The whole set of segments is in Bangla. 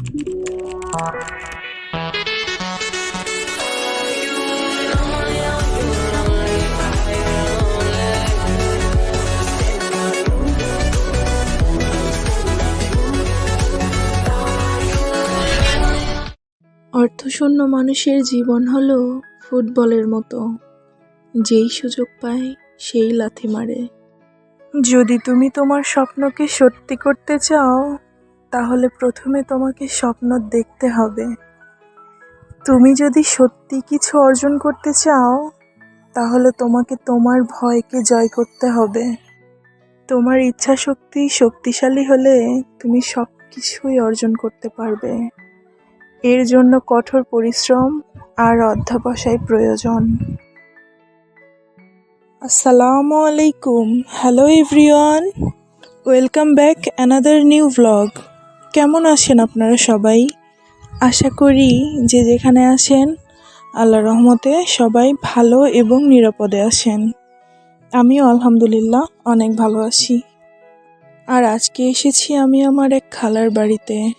অর্থশূন্য মানুষের জীবন হলো ফুটবলের মতো। যেই সুযোগ পায় সেই লাথি মারে। যদি তুমি তোমার স্বপ্নকে সত্যি করতে চাও তাহলে প্রথমে তোমাকে স্বপ্ন দেখতে হবে। তুমি যদি সত্যি কিছু অর্জন করতে চাও, তাহলে তোমাকে তোমার ভয়কে জয় করতে হবে। তোমার ইচ্ছা শক্তি শক্তিশালী হলে তুমি সব কিছুই অর্জন করতে পারবে। এর জন্য কঠোর পরিশ্রম আর অধ্যাবসায় প্রয়োজন। আসসালামু আলাইকুম। Hello everyone welcome back another new vlog কেমন আছেন আপনারা সবাই? আশা করি যে যেখানে আছেন আল্লাহ রহমতে সবাই ভালো এবং নিরাপদে আছেন। আমিও আলহামদুলিল্লাহ অনেক ভালো আছি। আর আজকে এসেছি আমি আমার এক খালার বাড়িতে।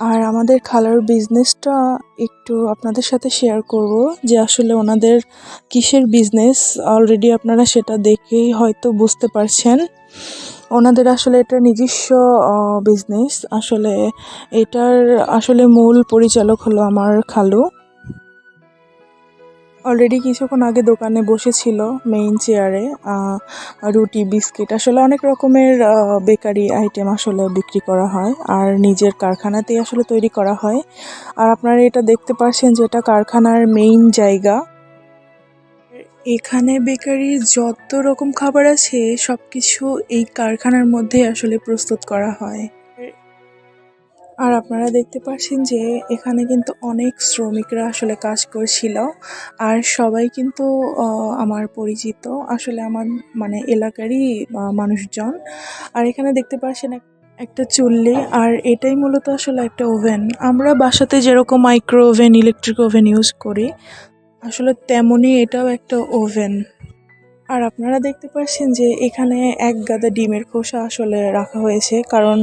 আর আমাদের খালার বিজনেসটা একটু আপনাদের সাথে শেয়ার করব যে আসলে ওনাদের কিসের বিজনেস অলরেডি আপনারা সেটা দেখেই হয়তো বুঝতে পারছেন। ওনাদের আসলে এটা নিজস্ব বিজনেস আসলে এটার আসলে মূল পরিচালক হলো আমার খালু। অলরেডি কিছুক্ষণ আগে দোকানে বসেছিল মেইন চেয়ারে রুটি, বিস্কিট। আসলে অনেক রকমের বেকারি আইটেম আসলে বিক্রি করা হয়, আর নিজের কারখানাতেই আসলে তৈরি করা হয়। আর আপনারা এটা দেখতে পাচ্ছেন যে এটা কারখানার মেইন জায়গা। এখানে বেকারির যত রকম খাবার আছে সব কিছু এই কারখানার মধ্যে আসলে প্রস্তুত করা হয়। আর আপনারা দেখতে পাচ্ছেন যে এখানে কিন্তু অনেক শ্রমিকরা আসলে কাজ করছিল। আর সবাই কিন্তু আমার পরিচিত, আসলে আমার মানে এলাকারই মানুষজন। আর এখানে দেখতে পাচ্ছেন এক- একটা চুল্লি। আর এটাই মূলত আসলে একটা ওভেন। আমরা বাসাতে যেরকম micro oven electric oven use করি, আসলে তেমনই এটাও একটা ওভেন। আর আপনারা দেখতে পাচ্ছেন যে এখানে এক গাদা ডিমের খোসা আসলে রাখা হয়েছে, কারণ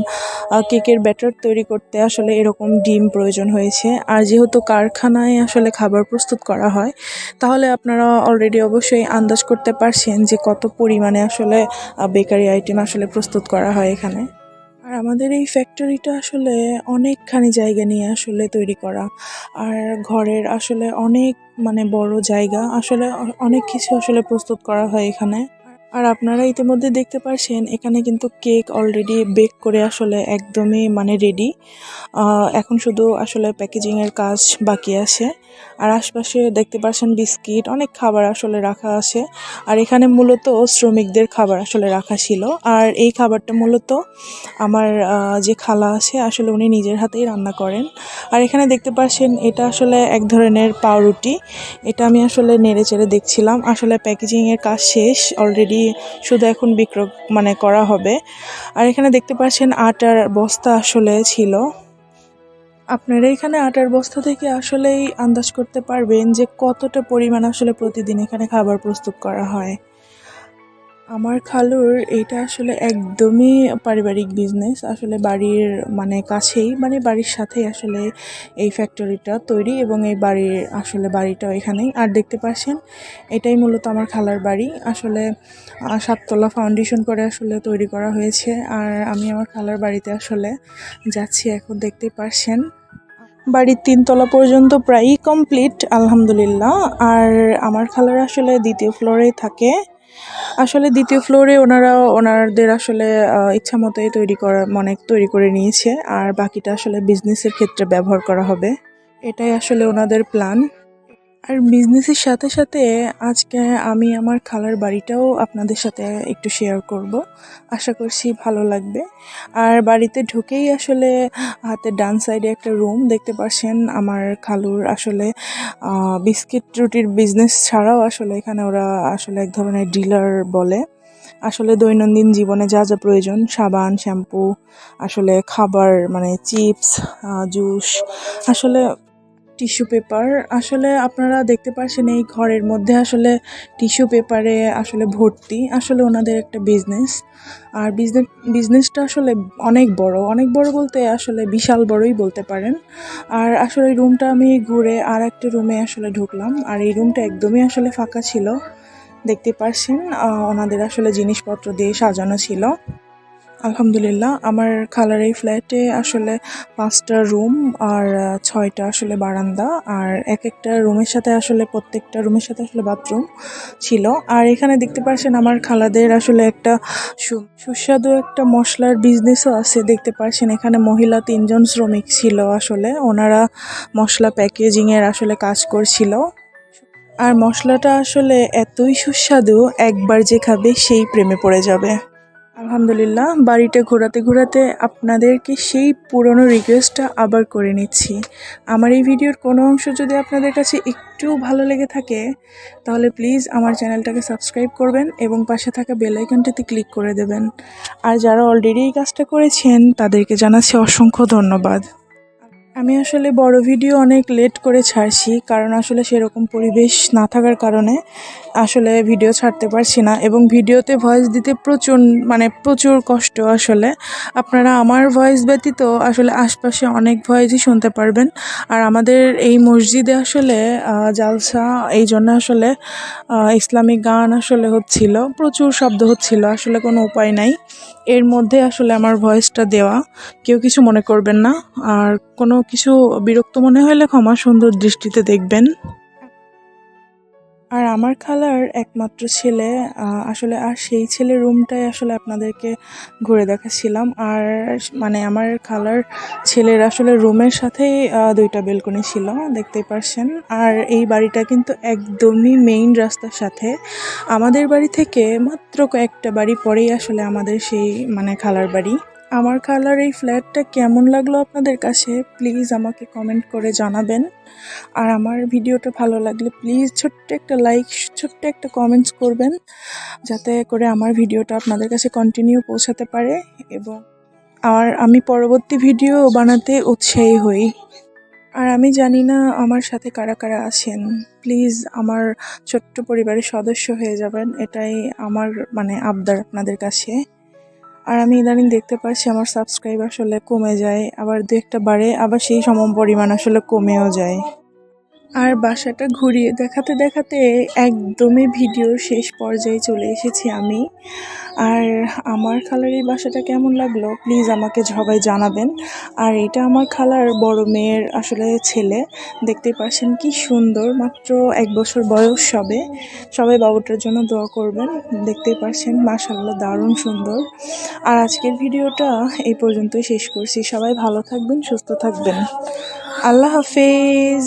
কেকের ব্যাটার তৈরি করতে আসলে এরকম ডিম প্রয়োজন হয়েছে। আর যেহেতু কারখানায় আসলে খাবার প্রস্তুত করা হয়, তাহলে আপনারা অলরেডি অবশ্যই আন্দাজ করতে পারছেন যে কত পরিমাণে আসলে বেকারি আইটেম আসলে প্রস্তুত করা হয় এখানে। আর আমাদের এই ফ্যাক্টরিটা আসলে অনেকখানি জায়গা নিয়ে আসলে তৈরি করা। আর ঘরের আসলে অনেক মানে বড় জায়গা, আসলে অনেক কিছু আসলে প্রস্তুত করা হয় এখানে। আর আপনারা ইতিমধ্যে দেখতে পারছেন, এখানে কিন্তু কেক অলরেডি বেক করে আসলে একদমই মানে রেডি এখন শুধু আসলে প্যাকেজিংয়ের কাজ বাকি আছে। আর আশপাশে দেখতে পাচ্ছেন বিস্কিট, অনেক খাবার আসলে রাখা আছে। আর এখানে মূলত শ্রমিকদের খাবার আসলে রাখা ছিল। আর এই খাবারটা মূলত আমার যে খালা আছে, আসলে উনি নিজের হাতেই রান্না করেন। আর এখানে দেখতে পাচ্ছেন এটা আসলে এক ধরনের পাউরুটি। এটা আমি আসলে নেড়ে চেড়ে দেখছিলাম। আসলে প্যাকেজিংয়ের কাজ শেষ অলরেডি শুধু এখন বিক্রয় মানে করা হবে। আর এখানে দেখতে পাচ্ছেন আটার বস্তা আসলে ছিল। আপনারা এখানে আটার বস্তা থেকে আসলেই আন্দাজ করতে পারবেন যে কতটা পরিমাণ আসলে প্রতিদিন এখানে খাবার প্রস্তুত করা হয়। আমার খালুর এটা আসলে একদমই পারিবারিক বিজনেস আসলে বাড়ির মানে কাছেই মানে বাড়ির সাথেই আসলে এই ফ্যাক্টরিটা তৈরি এবং এই বাড়ির আসলে বাড়িটাও এখানেই। আর দেখতে পাচ্ছেন এটাই মূলত আমার খালার বাড়ি। আসলে সাততলা ফাউন্ডেশন করে আসলে তৈরি করা হয়েছে। আর আমি আমার খালার বাড়িতে আসলে যাচ্ছি এখন দেখতে পারছেন। বাড়ির তিনতলা পর্যন্ত প্রায়ই কমপ্লিট আলহামদুলিল্লাহ। আর আমার খালার আসলে দ্বিতীয় ফ্লোরেই থাকে। আসলে দ্বিতীয় ফ্লোরে ওনারা, ওনাদের আসলে ইচ্ছা মতোই তৈরি করা মানে তৈরি করে নিয়েছে। আর বাকিটা আসলে বিজনেসের ক্ষেত্রে ব্যবহার করা হবে। এটাই আসলে ওনাদের প্ল্যান আর বিজনেসের সাথে সাথে আজকে আমি আমার খালার বাড়িটাও আপনাদের সাথে একটু শেয়ার করব। আশা করছি ভালো লাগবে। আর বাড়িতে ঢুকেই আসলে হাতের ডান সাইডে একটা রুম দেখতে পাচ্ছেন আমার খালুর আসলে বিস্কিট রুটির বিজনেস ছাড়াও আসলে এখানে ওরা আসলে এক ধরনের ডিলার বলে। আসলে দৈনন্দিন জীবনে যা যা প্রয়োজন, সাবান শ্যাম্পু আসলে খাবার মানে চিপস জুস আসলে টিস্যু পেপার। আসলে আপনারা দেখতে পাচ্ছেন এই ঘরের মধ্যে আসলে টিস্যু পেপারে আসলে ভর্তি, আসলে ওনাদের একটা বিজনেস আর বিজনেস বিজনেসটা আসলে অনেক বড় অনেক বড় বলতে আসলে বিশাল বড়ই বলতে পারেন। আর আসলে রুমটা আমি ঘুরে আর একটা রুমে আসলে ঢুকলাম। আর এই রুমটা একদমই আসলে ফাঁকা ছিল, দেখতে পারছেন ওনাদের আসলে জিনিসপত্র দিয়ে সাজানো ছিল। আলহামদুলিল্লাহ, আমার খালার এই ফ্ল্যাটে আসলে পাঁচটা রুম আর ছয়টা আসলে বারান্দা আর এক একটা রুমের সাথে আসলে প্রত্যেকটা রুমের সাথে আসলে বাথরুম ছিল। আর এখানে দেখতে পাচ্ছেন আমার খালাদের আসলে একটা সুস্বাদু একটা মশলার বিজনেসও আছে। দেখতে পাচ্ছেন এখানে মহিলা তিনজন শ্রমিক ছিল আসলে, ওনারা মশলা প্যাকেজিংয়ের আসলে কাজ করছিল। আর মশলাটা আসলে এতই সুস্বাদু, একবার যে খাবে সেই প্রেমে পড়ে যাবে। আলহামদুলিল্লাহ, বাড়িতে ঘোরাতে ঘোরাতে আপনাদেরকে সেই পুরনো রিকোয়েস্টটা আবার করে নিচ্ছি। আমার এই ভিডিওর কোনো অংশ যদি আপনাদের কাছে একটু ভালো লেগে থাকে, তাহলে প্লিজ আমার চ্যানেলটাকে সাবস্ক্রাইব করবেন এবং পাশে থাকা বেল আইকনটিতে ক্লিক করে দেবেন। আর যারা অলরেডি এই কাজটা করেছেন, তাদেরকে জানাচ্ছি অসংখ্য ধন্যবাদ। আমি আসলে বড় ভিডিও অনেক লেট করে ছাড়ছি, কারণ আসলে সেরকম পরিবেশ না থাকার কারণে আসলে ভিডিও ছাড়তে পারছি না এবং ভিডিওতে ভয়েস দিতে প্রচুর মানে প্রচুর কষ্ট আসলে। আপনারা আমার ভয়েস ব্যতীত আসলে আশপাশে অনেক ভয়েসই শুনতে পারবেন। আর আমাদের এই মসজিদে আসলে জালসা, এই জন্য আসলে ইসলামিক গান আসলে হচ্ছিল, প্রচুর শব্দ হচ্ছিল, আসলে কোনো উপায় নাই। এর মধ্যে আসলে আমার ভয়েসটা দেওয়া, কেউ কিছু মনে করবেন না। আর কোনো কিছু বিরক্ত মনে হলে ক্ষমা সুন্দর দৃষ্টিতে দেখবেন। আর আমার খালার একমাত্র ছেলে আসলে আর সেই ছেলে রুমটাই আসলে আপনাদেরকে ঘুরে দেখাচ্ছিলাম। আর মানে আমার খালার ছেলের আসলে রুমের সাথেই দুইটা বেলকনি ছিল, দেখতেই পারছেন। আর এই বাড়িটা কিন্তু একদমই মেইন রাস্তার সাথে। আমাদের বাড়ি থেকে মাত্র কয়েকটা বাড়ি পরেই আসলে আমাদের সেই মানে খালার বাড়ি। আমার কালার এই ফ্ল্যাটটা কেমন লাগল আপনাদের কাছে প্লিজ আমাকে কমেন্ট করে জানাবেন। আর আমার ভিডিওটা ভালো লাগলে প্লিজ ছোট্ট একটা লাইক ছোট্ট একটা কমেন্টস করবেন, যাতে করে আমার ভিডিওটা আপনাদের কাছে কন্টিনিউ পৌঁছাতে পারে এবং আর আমি পরবর্তী ভিডিও বানাতে উৎসাহী হই। আর আমি জানি না আমার সাথে কারা কারা আছেন প্লিজ আমার ছোট্ট পরিবারের সদস্য হয়ে যাবেন, এটাই আমার মানে আবদার আপনাদের কাছে। আর আমি ইদানিং দেখতে পাচ্ছি আমার সাবস্ক্রাইব আসলে কমে যায়, আবার দু একটা বাড়ে, আবার সেই সম পরিমাণ আসলে কমেও যায়। আর বাসাটা ঘুরিয়ে দেখাতে দেখাতে একদমই ভিডিওর শেষ পর্যায়ে চলে এসেছি আমি। আর আমার খালার এই বাসাটা কেমন লাগল? প্লিজ আমাকে সবাই জানাবেন। আর এটা আমার খালার বড় মেয়ের আসলে ছেলে। দেখতে পাচ্ছেন কি সুন্দর, মাত্র এক বছর বয়স সবে। সবাই বাবুটার জন্য দোয়া করবেন। দেখতে পাচ্ছেন মাশাল্লাহ দারুণ সুন্দর। আর আজকের ভিডিওটা এই পর্যন্তই শেষ করছি। সবাই ভালো থাকবেন, সুস্থ থাকবেন। আল্লাহ হাফেজ।